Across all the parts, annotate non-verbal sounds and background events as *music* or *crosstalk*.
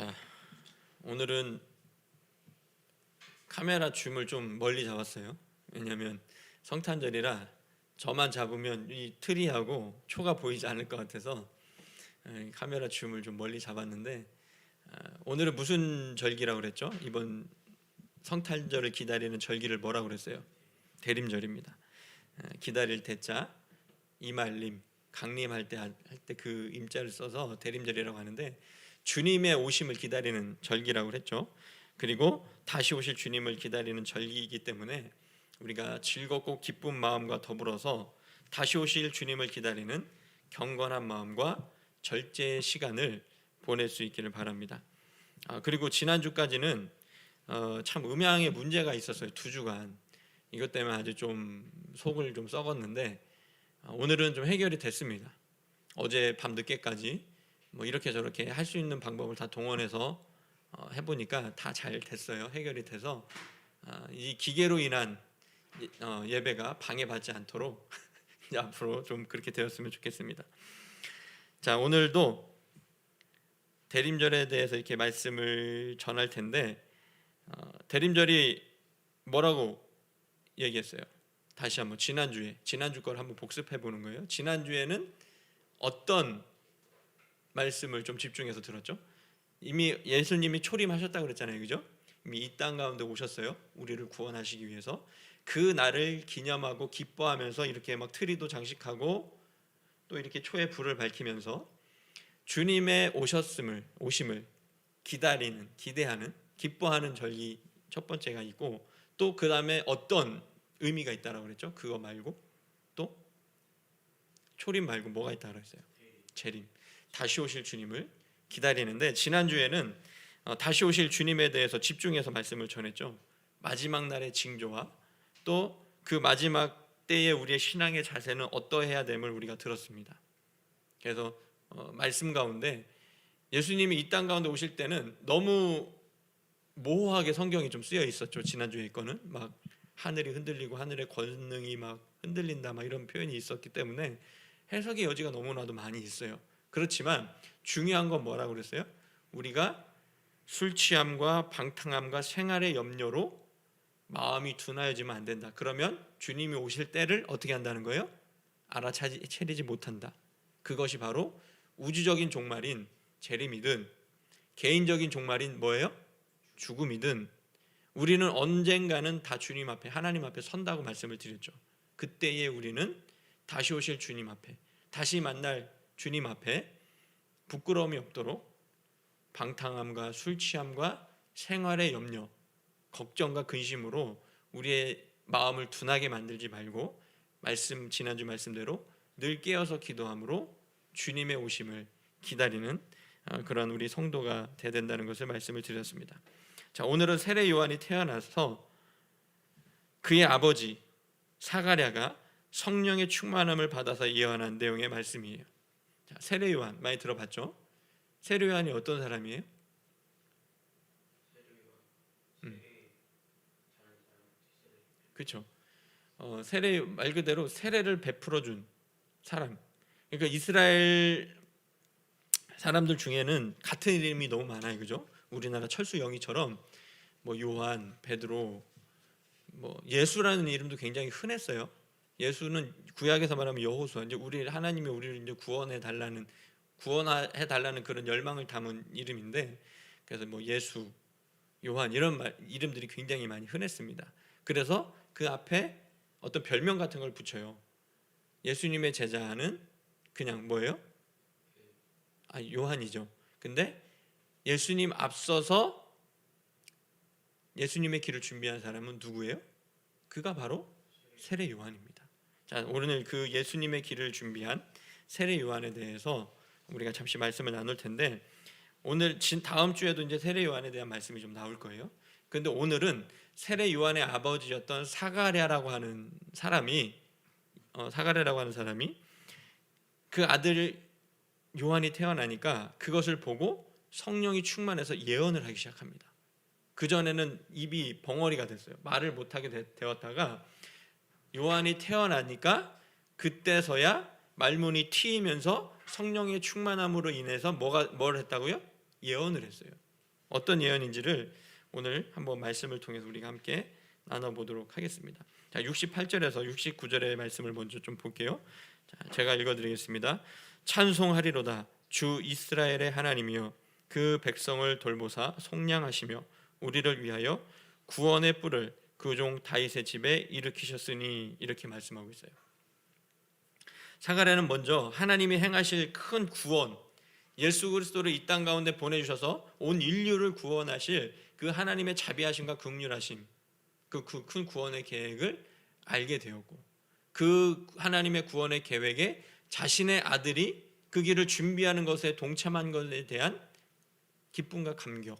자, 오늘은 카메라 줌을 좀 멀리 잡았어요. 왜냐하면 성탄절이라 저만 잡으면 이 트리하고 초가 보이지 않을 것 같아서 에, 카메라 줌을 좀 멀리 잡았는데 아, 오늘은 무슨 절기라고 그랬죠? 이번 성탄절을 기다리는 절기를 뭐라고 그랬어요? 대림절입니다. 에, 기다릴 때자 이말림 강림할 때 할 때 그 임자를 써서 대림절이라고 하는데 주님의 오심을 기다리는 절기라고 그랬죠. 그리고 다시 오실 주님을 기다리는 절기이기 때문에 우리가 즐겁고 기쁜 마음과 더불어서 다시 오실 주님을 기다리는 경건한 마음과 절제의 시간을 보낼 수 있기를 바랍니다. 아, 그리고 지난 주까지는 어, 참 음향에 문제가 있었어요. 두 주간 이것 때문에 아주 좀 속을 좀 썩었는데 아, 오늘은 좀 해결이 됐습니다. 어제 밤 늦게까지 뭐 이렇게 저렇게 할 수 있는 방법을 다 동원해서 어, 해보니까 다 잘 됐어요. 해결이 돼서 아, 이 기계로 인한 예- 어, 예배가 방해받지 않도록 *laughs* 앞으로 좀 그렇게 되었으면 좋겠습니다. 자 오늘도 대림절에 대해서 이렇게 말씀을 전할 텐데 어, 대림절이 뭐라고 얘기했어요? 다시 한번 지난주에 지난주 걸 한번 복습해 보는 거예요. 지난주에는 어떤 말씀을 좀 집중해서 들었죠? 이미 예수님이 초림하셨다고 그랬잖아요. 그죠? 이미 이 땅 가운데 오셨어요. 우리를 구원하시기 위해서 그 날을 기념하고 기뻐하면서 이렇게 막 트리도 장식하고 또 이렇게 초에 불을 밝히면서 주님의 오셨음을 오심을 기다리는 기대하는 기뻐하는 절기 첫 번째가 있고 또 그 다음에 어떤 의미가 있다라고 그랬죠? 그거 말고 또 초림 말고 뭐가 있다 그랬어요? 재림. 다시 오실 주님을 기다리는데 지난 주에는 어, 다시 오실 주님에 대해서 집중해서 말씀을 전했죠. 마지막 날의 징조와 또 그 마지막 때에 우리의 신앙의 자세는 어떠해야 됨을 우리가 들었습니다. 그래서 어, 말씀 가운데 예수님이 이 땅 가운데 오실 때는 너무 모호하게 성경이 좀 쓰여 있었죠. 지난주에 거는 막 하늘이 흔들리고 하늘의 권능이 막 흔들린다 막 이런 표현이 있었기 때문에 해석의 여지가 너무나도 많이 있어요. 그렇지만 중요한 건 뭐라고 그랬어요? 우리가 술 취함과 방탕함과 생활의 염려로 마음이 둔하여지면 안 된다. 그러면 주님이 오실 때를 어떻게 한다는 거예요? 알아차리지 못한다. 그것이 바로 우주적인 종말인 재림이든 개인적인 종말인 뭐예요? 죽음이든 우리는 언젠가는 다 주님 앞에 하나님 앞에 선다고 말씀을 드렸죠. 그때에 우리는 다시 오실 주님 앞에 다시 만날 주님 앞에 부끄러움이 없도록 방탕함과 술 취함과 생활의 염려, 걱정과 근심으로 우리의 마음을 둔하게 만들지 말고 말씀 지난주 말씀대로 늘 깨어서 기도함으로 주님의 오심을 기다리는 어, 그런 우리 성도가 돼야 된다는 것을 말씀을 드렸습니다. 자, 오늘은 세례 요한이 태어나서 그의 아버지 사가랴가 성령의 충만함을 받아서 예언한 내용의 말씀이에요. 자, 세례 요한 많이 들어봤죠? 세례 요한이 어떤 사람이에요? 음. 그렇죠. 어, 세례 말 그대로 세례를 베풀어 준 사람. 그러니까 이스라엘 사람들 중에는 같은 이름이 너무 많아요, 그죠? 우리나라 철수 영희처럼 뭐 요한, 베드로, 뭐 예수라는 이름도 굉장히 흔했어요. 예수는 구약에서 말하면 여호수아, 이제 우리 하나님이 우리를 이제 구원해 달라는 구원해 달라는 그런 열망을 담은 이름인데, 그래서 뭐 예수, 요한 이런 말, 이름들이 굉장히 많이 흔했습니다. 그래서 그 앞에 어떤 별명 같은 걸 붙여요. 예수님의 제자는 그냥 뭐예요? 아 요한이죠. 근데 예수님 앞서서 예수님의 길을 준비한 사람은 누구예요? 그가 바로 세례 요한입니다. 자, 오늘 그 예수님의 길을 준비한 세례 요한에 대해서 우리가 잠시 말씀을 나눌 텐데 오늘 진 다음 주에도 이제 세례 요한에 대한 말씀이 좀 나올 거예요. 근데 오늘은 세례 요한의 아버지였던 사가랴라고 하는 사람이 어, 사가랴라고 하는 사람이 그 아들 요한이 태어나니까 그것을 보고 성령이 충만해서 예언을 하기 시작합니다. 그 전에는 입이 벙어리가 됐어요. 말을 못하게 되, 되었다가 요한이 태어나니까 그때서야 말문이 트이면서 성령의 충만함으로 인해서 뭐가 뭘 했다고요? 예언을 했어요. 어떤 예언인지를 오늘 한번 말씀을 통해서 우리가 함께 나눠 보도록 하겠습니다. 자, 68절에서 69절의 말씀을 먼저 좀 볼게요. 자, 제가 읽어 드리겠습니다. 찬송하리로다 주 이스라엘의 하나님이여 그 백성을 돌보사 속량하시며 우리를 위하여 구원의 뿔을 그 종 다윗의 집에 일으키셨으니 이렇게 말씀하고 있어요. 사가랴는 먼저 하나님이 행하실 큰 구원 예수 그리스도를 이 땅 가운데 보내주셔서 온 인류를 구원하실 그 하나님의 자비하심과 극률하심 그 큰 구원의 계획을 알게 되었고 그 하나님의 구원의 계획에 자신의 아들이 그 길을 준비하는 것에 동참한 것에 대한 기쁨과 감격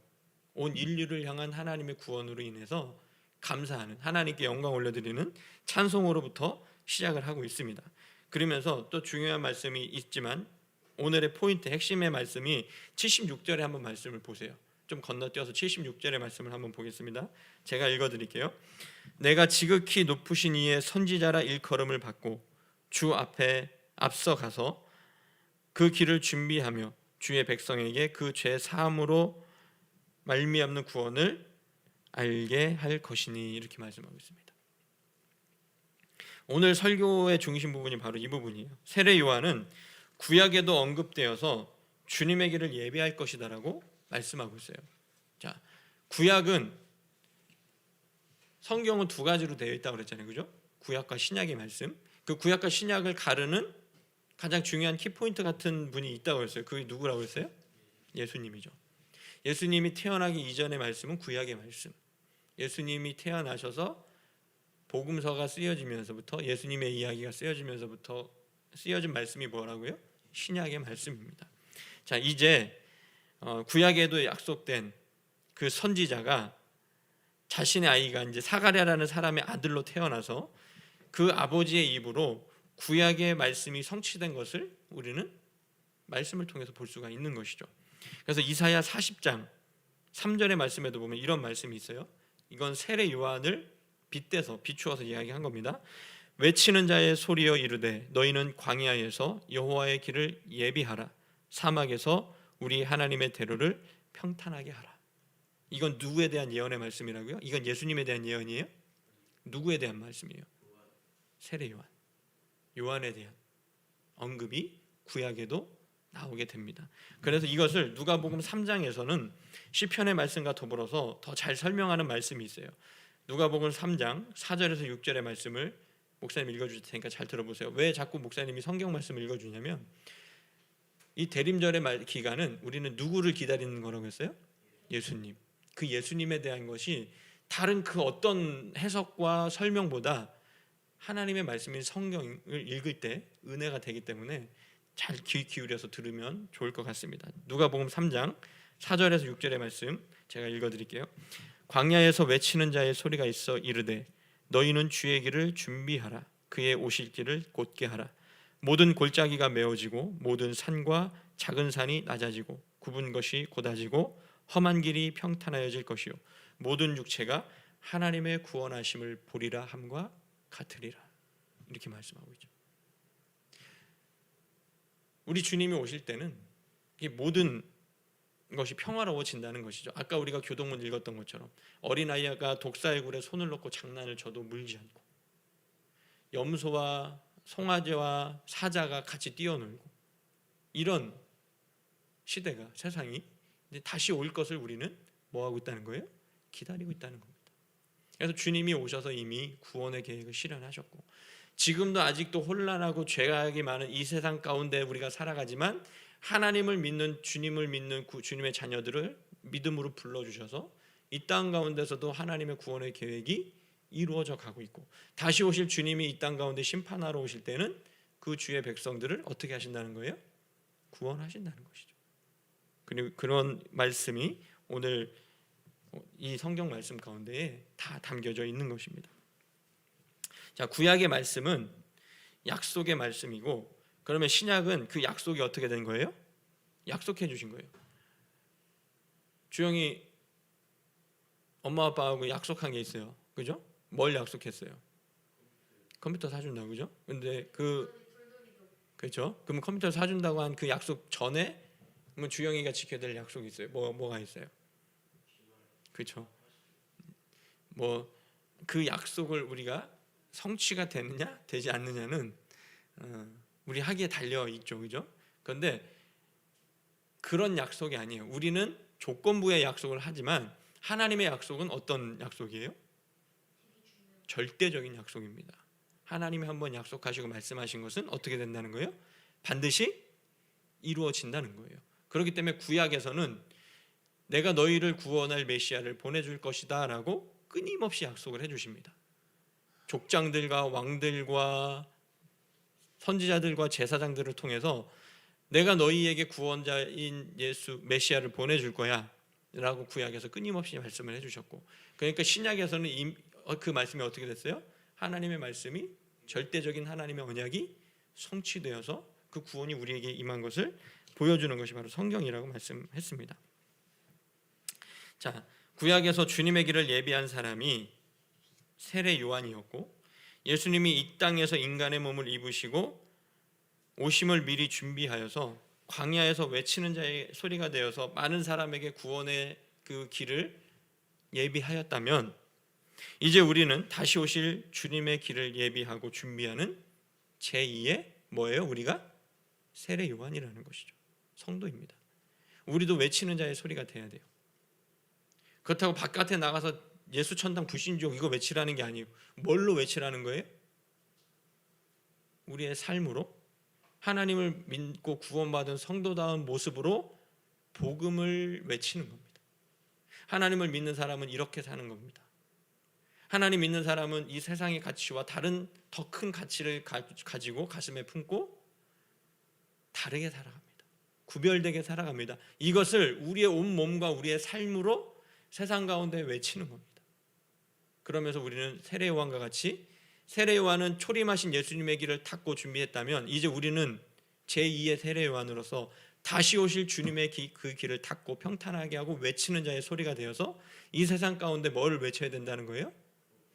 온 인류를 향한 하나님의 구원으로 인해서 감사하는 하나님께 영광 올려드리는 찬송으로부터 시작을 하고 있습니다. 그러면서 또 중요한 말씀이 있지만 오늘의 포인트 핵심의 말씀이 76절에 한번 말씀을 보세요. 좀 건너뛰어서 76절의 말씀을 한번 보겠습니다. 제가 읽어 드릴게요. 내가 지극히 높으신 이의 선지자라 일컬음을 받고 주 앞에 앞서 가서 그 길을 준비하며 주의 백성에게 그 죄 사함으로 말미암는 구원을 알게 할 것이니 이렇게 말씀하고 있습니다. 오늘 설교의 중심 부분이 바로 이 부분이에요. 세례 요한은 구약에도 언급되어서 주님의 길을 예비할 것이다라고 말씀하고 있어요. 자, 구약은 성경은 두 가지로 되어 있다고 그랬잖아요. 그죠? 구약과 신약의 말씀. 그 구약과 신약을 가르는 가장 중요한 키포인트 같은 분이 있다고 했어요. 그게 누구라고 했어요? 예수님이죠. 예수님이 태어나기 이전의 말씀은 구약의 말씀. 예수님이 태어나셔서 복음서가 쓰여지면서부터 예수님의 이야기가 쓰여지면서부터 쓰여진 말씀이 뭐라고요? 신약의 말씀입니다. 자, 이제 어, 구약에도 약속된 그 선지자가 자신의 아이가 이제 사가랴라는 사람의 아들로 태어나서 그 아버지의 입으로 구약의 말씀이 성취된 것을 우리는 말씀을 통해서 볼 수가 있는 것이죠. 그래서 이사야 40장 3절의 말씀에도 보면 이런 말씀이 있어요. 이건 세례 요한을 빗대서 비추어서 이야기한 겁니다. 외치는 자의 소리여 이르되 너희는 광야에서 여호와의 길을 예비하라 사막에서 우리 하나님의 대로를 평탄하게 하라. 이건 누구에 대한 예언의 말씀이라고요? 이건 예수님에 대한 예언이에요? 누구에 대한 말씀이에요? 세례 요한. 요한에 대한 언급이 구약에도 나오게 됩니다. 그래서 이것을 누가복음 3장에서는 시편의 말씀과 더불어서 더 잘 설명하는 말씀이 있어요. 누가복음 3장 4절에서 6절의 말씀을 목사님 읽어주실 테니까 잘 들어보세요. 왜 자꾸 목사님이 성경 말씀을 읽어주냐면 이 대림절의 말 기간은 우리는 누구를 기다리는 거라고 했어요? 예수님. 그 예수님에 대한 것이 다른 그 어떤 해석과 설명보다 하나님의 말씀인 성경을 읽을 때 은혜가 되기 때문에 잘 귀 기울여서 들으면 좋을 것 같습니다. 누가복음 3장 4절에서 6절의 말씀 제가 읽어 드릴게요. 광야에서 외치는 자의 소리가 있어 이르되 너희는 주의 길을 준비하라 그의 오실 길을 곧게 하라 모든 골짜기가 메어지고 모든 산과 작은 산이 낮아지고 굽은 것이 곧아지고 험한 길이 평탄하여질 것이요 모든 육체가 하나님의 구원하심을 보리라 함과 같으리라 이렇게 말씀하고 있죠. 우리 주님이 오실 때는 이 모든 것이 평화로워진다는 것이죠. 아까 우리가 교동문 읽었던 것처럼 어린 아이가 독사의 굴에 손을 넣고 장난을 쳐도 물지 않고 염소와 송아지와 사자가 같이 뛰어놀고 이런 시대가 세상이 다시 올 것을 우리는 뭐 하고 있다는 거예요? 기다리고 있다는 겁니다. 그래서 주님이 오셔서 이미 구원의 계획을 실현하셨고 지금도 아직도 혼란하고 죄악이 많은 이 세상 가운데 우리가 살아가지만 하나님을 믿는 주님을 믿는 주님의 자녀들을 믿음으로 불러 주셔서 이 땅 가운데서도 하나님의 구원의 계획이 이루어져 가고 있고 다시 오실 주님이 이 땅 가운데 심판하러 오실 때는 그 주의 백성들을 어떻게 하신다는 거예요? 구원하신다는 것이죠. 그리고 그런 말씀이 오늘 이 성경 말씀 가운데에 다 담겨져 있는 것입니다. 자, 구약의 말씀은 약속의 말씀이고 그러면 신약은 그 약속이 어떻게 된 거예요? 약속해 주신 거예요. 주영이 엄마 아빠하고 약속한 게 있어요. 그죠? 뭘 약속했어요? 컴퓨터 사준다고 그죠? 근데 그 그렇죠? 그러면 컴퓨터 사준다고 한 그 약속 전에 그러면 주영이가 지켜야 될 약속이 있어요. 뭐 뭐가 있어요? 그렇죠? 뭐 그 약속을 우리가 성취가 되느냐 되지 않느냐는 어, 우리 하기에 달려 있죠, 그죠? 그런데 그런 약속이 아니에요. 우리는 조건부의 약속을 하지만 하나님의 약속은 어떤 약속이에요? 절대적인 약속입니다. 하나님이 한번 약속하시고 말씀하신 것은 어떻게 된다는 거예요? 반드시 이루어진다는 거예요. 그렇기 때문에 구약에서는 내가 너희를 구원할 메시아를 보내줄 것이다라고 끊임없이 약속을 해주십니다. 족장들과 왕들과 선지자들과 제사장들을 통해서 내가 너희에게 구원자인 예수 메시아를 보내줄 거야 라고 구약에서 끊임없이 말씀을 해주셨고 그러니까 신약에서는 이- 어, 그 말씀이 어떻게 됐어요? 하나님의 말씀이 절대적인 하나님의 언약이 성취되어서 그 구원이 우리에게 임한 것을 보여주는 것이 바로 성경이라고 말씀했습니다. 자, 구약에서 주님의 길을 예비한 사람이 세례 요한이었고 예수님이 이 땅에서 인간의 몸을 입으시고 오심을 미리 준비하여서 광야에서 외치는 자의 소리가 되어서 많은 사람에게 구원의 그 길을 예비하였다면 이제 우리는 다시 오실 주님의 길을 예비하고 준비하는 제2의 뭐예요? 우리가 세례 요한이라는 것이죠. 성도입니다. 우리도 외치는 자의 소리가 돼야 돼요. 그렇다고 바깥에 나가서 예수 천당 불신족 이거 외치라는 게 아니에요. 뭘로 외치라는 거예요? 우리의 삶으로 하나님을 믿고 구원받은 성도다운 모습으로 복음을 외치는 겁니다. 하나님을 믿는 사람은 이렇게 사는 겁니다. 하나님 믿는 사람은 이 세상의 가치와 다른 더 큰 가치를 가, 가지고 가슴에 품고 다르게 살아갑니다. 구별되게 살아갑니다. 이것을 우리의 온 몸과 우리의 삶으로 세상 가운데 외치는 겁니다. 그러면서 우리는 세례 요한과 같이 세례 요한은 초림하신 예수님의 길을 탔고 준비했다면 이제 우리는 제2의 세례 요한으로서 다시 오실 주님의 기- 그 길을 탔고 평탄하게 하고 외치는 자의 소리가 되어서 이 세상 가운데 뭐를 외쳐야 된다는 거예요?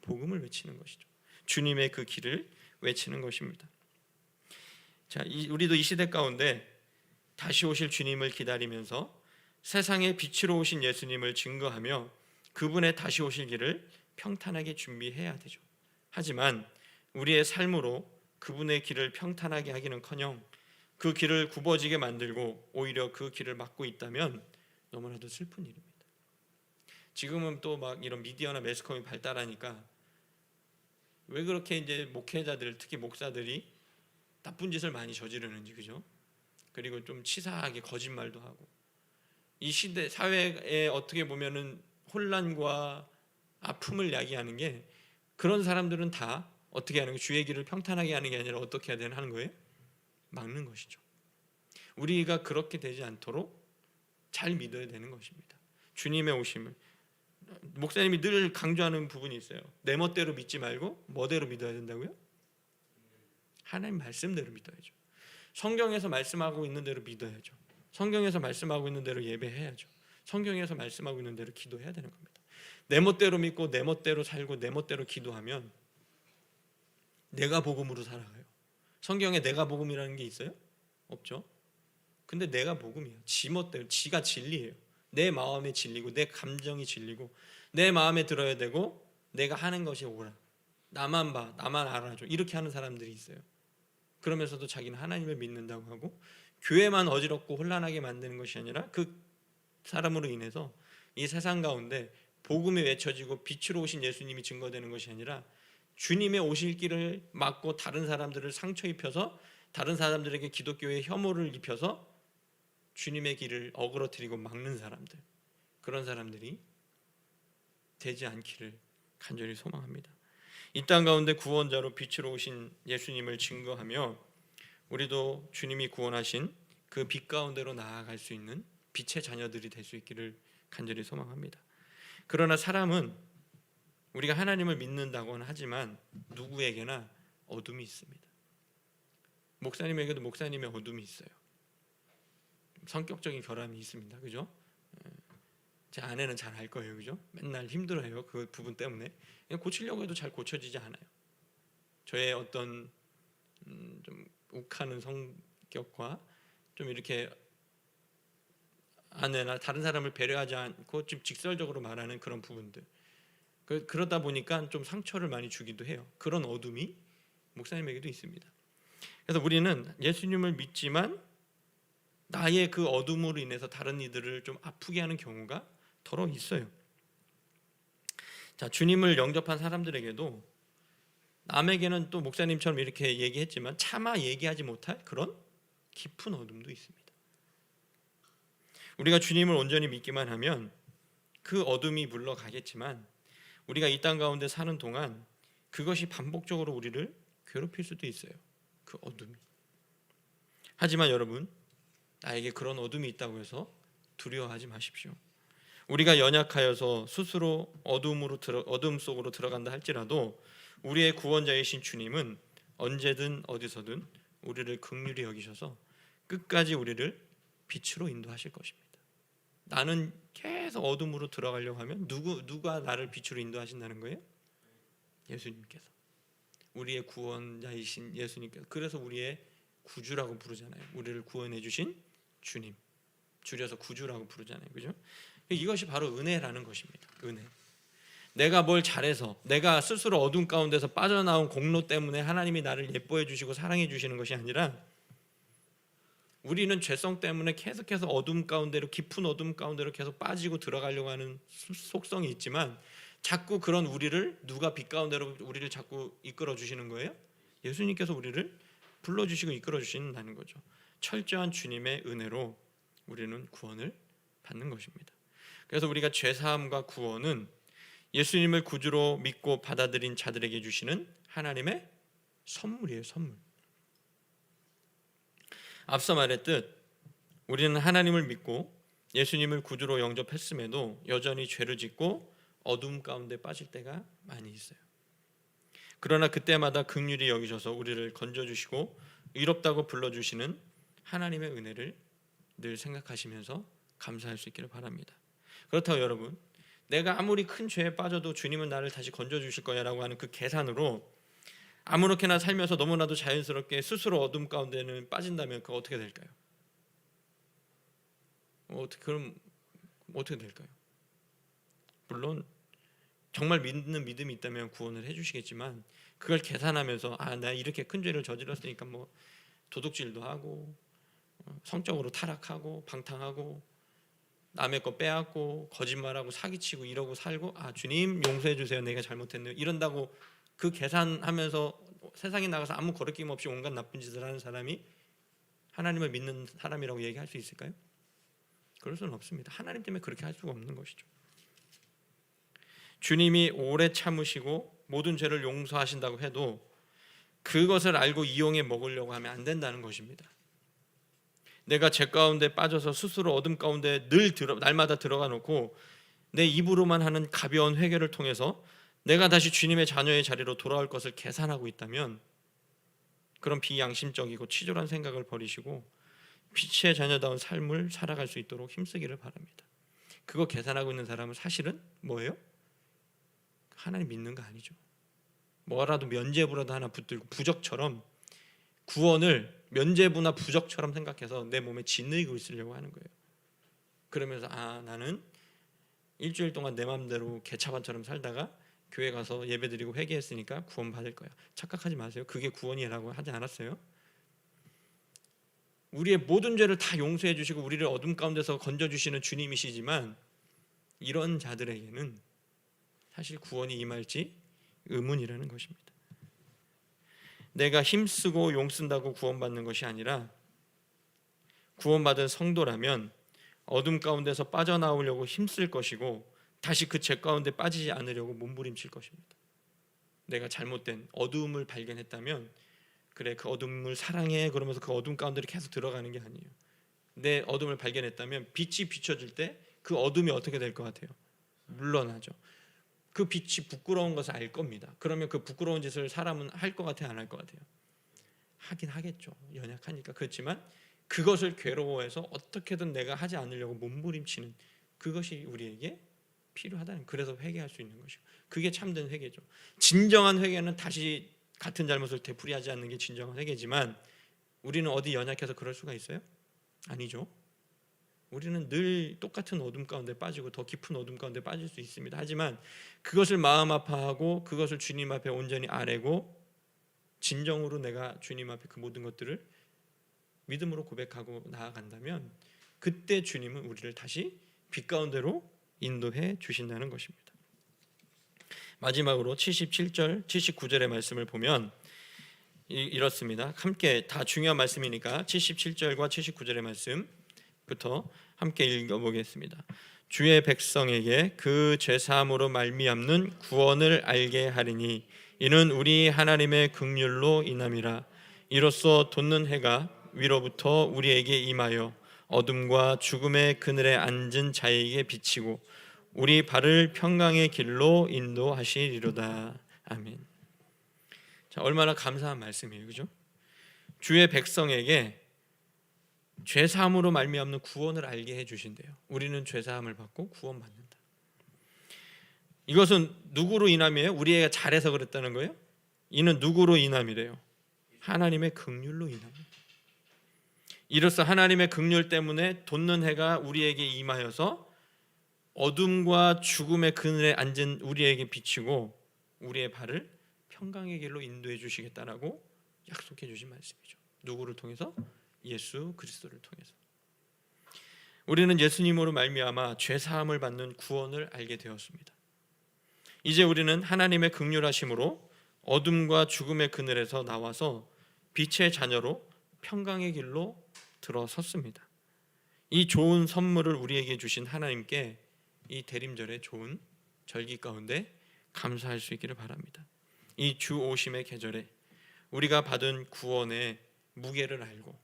복음을 외치는 것이죠. 주님의 그 길을 외치는 것입니다. 자, 이- 우리도 이 시대 가운데 다시 오실 주님을 기다리면서 세상의 빛으로 오신 예수님을 증거하며 그분의 다시 오실 길을 평탄하게 준비해야 되죠. 하지만 우리의 삶으로 그분의 길을 평탄하게 하기는커녕 그 길을 굽어지게 만들고 오히려 그 길을 막고 있다면 너무나도 슬픈 일입니다. 지금은 또 막 이런 미디어나 매스컴이 발달하니까 왜 그렇게 이제 목회자들 특히 목사들이 나쁜 짓을 많이 저지르는지 그죠? 그리고 좀 치사하게 거짓말도 하고 이 시대 사회에 어떻게 보면은 혼란과 아픔을 야기하는 게 그런 사람들은 다 어떻게 하는 게 주의 길을 평탄하게 하는 게 아니라 어떻게 해야 되는 하는 거예요? 막는 것이죠. 우리가 그렇게 되지 않도록 잘 믿어야 되는 것입니다. 주님의 오심을 목사님이 늘 강조하는 부분이 있어요. 내 멋대로 믿지 말고 뭐대로 믿어야 된다고요? 하나님 말씀대로 믿어야죠. 성경에서 말씀하고 있는 대로 믿어야죠. 성경에서 말씀하고 있는 대로 예배해야죠. 성경에서 말씀하고 있는 대로 기도해야 되는 겁니다. 내 멋대로 믿고 내 멋대로 살고 내 멋대로 기도하면 내가 복음으로 살아가요. 성경에 내가 복음이라는 게 있어요? 없죠. 근데 내가 복음이에요. 지 멋대로 지가 진리예요. 내 마음이 진리고 내 감정이 진리고 내 마음에 들어야 되고 내가 하는 것이 옳아. 나만 봐, 나만 알아줘. 이렇게 하는 사람들이 있어요. 그러면서도 자기는 하나님을 믿는다고 하고 교회만 어지럽고 혼란하게 만드는 것이 아니라 그 사람으로 인해서 이 세상 가운데 복음이 외쳐지고 빛으로 오신 예수님이 증거되는 것이 아니라 주님의 오실 길을 막고 다른 사람들을 상처 입혀서 다른 사람들에게 기독교의 혐오를 입혀서 주님의 길을 어그러뜨리고 막는 사람들 그런 사람들이 되지 않기를 간절히 소망합니다. 이 땅 가운데 구원자로 빛으로 오신 예수님을 증거하며 우리도 주님이 구원하신 그 빛 가운데로 나아갈 수 있는 빛의 자녀들이 될 수 있기를 간절히 소망합니다. 그러나 사람은 우리가 하나님을 믿는다고는 하지만 누구에게나 어둠이 있습니다. 목사님에게도 목사님의 어둠이 있어요. 성격적인 결함이 있습니다. 그죠? 예. 제 아내는 잘알 거예요. 그죠? 맨날 힘들어요. 그 부분 때문에. 고치려고 해도 잘 고쳐지지 않아요. 저의 어떤 음, 좀 욱하는 성격과 좀 이렇게 아내나 다른 사람을 배려하지 않고 좀 직설적으로 말하는 그런 부분들. 그, 그러다 보니까 좀 상처를 많이 주기도 해요. 그런 어둠이 목사님에게도 있습니다. 그래서 우리는 예수님을 믿지만 나의 그 어둠으로 인해서 다른 이들을 좀 아프게 하는 경우가 더러 있어요. 자, 주님을 영접한 사람들에게도 남에게는 또 목사님처럼 이렇게 얘기했지만 차마 얘기하지 못할 그런 깊은 어둠도 있습니다. 우리가 주님을 온전히 믿기만 하면 그 어둠이 물러가겠지만 우리가 이 땅 가운데 사는 동안 그것이 반복적으로 우리를 괴롭힐 수도 있어요. 그 어둠이. 하지만 여러분, 나에게 그런 어둠이 있다고 해서 두려워하지 마십시오. 우리가 연약하여서 스스로 어둠으로 들어, 어둠 속으로 들어간다 할지라도 우리의 구원자이신 주님은 언제든 어디서든 우리를 극률히 여기셔서 끝까지 우리를 빛으로 인도하실 것입니다. 나는 계속 어둠으로 들어가려고 하면 누구 누가 나를 빛으로 인도하신다는 거예요? 예수님께서. 우리의 구원자이신 예수님께서. 그래서 우리의 구주라고 부르잖아요. 우리를 구원해 주신 주님. 줄여서 구주라고 부르잖아요. 그죠? 이것이 바로 은혜라는 것입니다. 은혜. 내가 뭘 잘해서 내가 스스로 어둠 가운데서 빠져나온 공로 때문에 하나님이 나를 예뻐해 주시고 사랑해 주시는 것이 아니라 우리는 죄성 때문에 계속해서 어둠 가운데로 깊은 어둠 가운데로 계속 빠지고 들어가려고 하는 속성이 있지만 자꾸 그런 우리를 누가 빛 가운데로 우리를 자꾸 이끌어 주시는 거예요? 예수님께서 우리를 불러 주시고 이끌어 주신다는 거죠. 철저한 주님의 은혜로 우리는 구원을 받는 것입니다. 그래서 우리가 죄 사함과 구원은 예수님을 구주로 믿고 받아들인 자들에게 주시는 하나님의 선물이에요, 선물. 앞서 말했듯 우리는 하나님을 믿고 예수님을 구주로 영접했음에도 여전히 죄를 짓고 어둠 가운데 빠질 때가 많이 있어요. 그러나 그때마다 극률이 여기셔서 우리를 건져 주시고 의롭다고 불러 주시는 하나님의 은혜를 늘 생각하시면서 감사할 수 있기를 바랍니다. 그렇다고 여러분, 내가 아무리 큰 죄에 빠져도 주님은 나를 다시 건져 주실 거야라고 하는 그 계산으로 아무렇게나 살면서 너무나도 자연스럽게 스스로 어둠 가운데는 빠진다면 그거 어떻게 될까요? 어, 어떻게 그럼 어떻게 될까요? 물론 정말 믿는 믿음이 있다면 구원을 해주시겠지만 그걸 계산하면서 아 나 이렇게 큰 죄를 저질렀으니까 뭐 도둑질도 하고 어, 성적으로 타락하고 방탕하고 남의 거 빼앗고 거짓말하고 사기치고 이러고 살고 아 주님 용서해 주세요 내가 잘못했네요 이런다고 그 계산하면서 세상에 나가서 아무 거리낌 없이 온갖 나쁜 짓을 하는 사람이 하나님을 믿는 사람이라고 얘기할 수 있을까요? 그럴 수는 없습니다. 하나님 때문에 그렇게 할 수가 없는 것이죠. 주님이 오래 참으시고 모든 죄를 용서하신다고 해도 그것을 알고 이용해 먹으려고 하면 안 된다는 것입니다. 내가 죄 가운데 빠져서 스스로 어둠 가운데 늘 들어, 날마다 들어가 놓고 내 입으로만 하는 가벼운 회개를 통해서 내가 다시 주님의 자녀의 자리로 돌아올 것을 계산하고 있다면 그런 비양심적이고 치졸한 생각을 버리시고 빛의 자녀다운 삶을 살아갈 수 있도록 힘쓰기를 바랍니다. 그거 계산하고 있는 사람은 사실은 뭐예요? 하나님 믿는 거 아니죠. 뭐라도 면죄부라도 하나 붙들고 부적처럼 구원을 면죄부나 부적처럼 생각해서 내 몸에 짓누이고 있으려고 하는 거예요. 그러면서 아 나는 일주일 동안 내 마음대로 개차반처럼 살다가 교회 가서 예배드리고 회개했으니까 구원 받을 거야. 착각하지 마세요. 그게 구원이라고 하지 않았어요. 우리의 모든 죄를 다 용서해 주시고 우리를 어둠 가운데서 건져 주시는 주님이시지만 이런 자들에게는 사실 구원이 임할지 의문이라는 것입니다. 내가 힘쓰고 용쓴다고 구원받는 것이 아니라 구원받은 성도라면 어둠 가운데서 빠져나오려고 힘쓸 것이고 다시 그 죄 가운데 빠지지 않으려고 몸부림칠 것입니다. 내가 잘못된 어둠을 발견했다면 그래 그 어둠을 사랑해 그러면서 그 어둠 가운데로 계속 들어가는 게 아니에요. 내 어둠을 발견했다면 빛이 비춰질 때 그 어둠이 어떻게 될 것 같아요? 물러나죠. 그 빛이 부끄러운 것을 알 겁니다. 그러면 그 부끄러운 짓을 사람은 할 것 같아요, 안 할 것 같아요? 하긴 하겠죠. 연약하니까 그렇지만 그것을 괴로워해서 어떻게든 내가 하지 않으려고 몸부림치는 그것이 우리에게 필요하다는 그래서 회개할 수 있는 것이고 그게 참된 회개죠. 진정한 회개는 다시 같은 잘못을 되풀이하지 않는 게 진정한 회개지만 우리는 어디 연약해서 그럴 수가 있어요? 아니죠. 우리는 늘 똑같은 어둠 가운데 빠지고 더 깊은 어둠 가운데 빠질 수 있습니다. 하지만 그것을 마음 아파하고 그것을 주님 앞에 온전히 아뢰고 진정으로 내가 주님 앞에 그 모든 것들을 믿음으로 고백하고 나아간다면 그때 주님은 우리를 다시 빛 가운데로 인도해 주신다는 것입니다. 마지막으로 77절, 79절의 말씀을 보면 이- 이렇습니다. 함께 다 중요한 말씀이니까 77절과 79절의 말씀부터 함께 읽어보겠습니다. 주의 백성에게 그 죄사함으로 말미암는 구원을 알게 하리니 이는 우리 하나님의 긍휼로 인함이라 이로써 돋는 해가 위로부터 우리에게 임하여 어둠과 죽음의 그늘에 앉은 자에게 비치고 우리 발을 평강의 길로 인도하시리로다. 아멘. 자, 얼마나 감사한 말씀이에요. 그죠? 주의 백성에게 죄 사함으로 말미암는 구원을 알게 해 주신대요. 우리는 죄 사함을 받고 구원받는다. 이것은 누구로 인함이에요? 우리가 잘해서 그랬다는 거예요? 이는 누구로 인함이래요? 하나님의 긍휼로 인함 이로써 하나님의 긍휼 때문에 돋는 해가 우리에게 임하여서 어둠과 죽음의 그늘에 앉은 우리에게 비치고 우리의 발을 평강의 길로 인도해 주시겠다라고 약속해 주신 말씀이죠. 누구를 통해서? 예수 그리스도를 통해서. 우리는 예수님으로 말미암아 죄 사함을 받는 구원을 알게 되었습니다. 이제 우리는 하나님의 극률하심으로 어둠과 죽음의 그늘에서 나와서 빛의 자녀로 평강의 길로 들어섰습니다. 이 좋은 선물을 우리에게 주신 하나님께 이 대림절의 좋은 절기 가운데 감사할 수 있기를 바랍니다. 이 주 오심의 계절에 우리가 받은 구원의 무게를 알고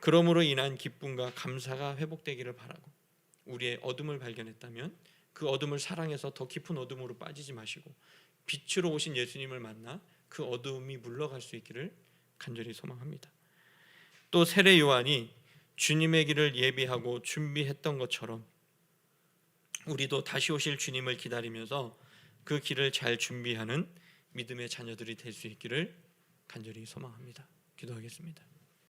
그러므로 인한 기쁨과 감사가 회복되기를 바라고 우리의 어둠을 발견했다면 그 어둠을 사랑해서 더 깊은 어둠으로 빠지지 마시고 빛으로 오신 예수님을 만나 그 어둠이 물러갈 수 있기를 간절히 소망합니다. 또 세례 요한이 주님의 길을 예비하고 준비했던 것처럼 우리도 다시 오실 주님을 기다리면서 그 길을 잘 준비하는 믿음의 자녀들이 될 수 있기를 간절히 소망합니다. 기도하겠습니다.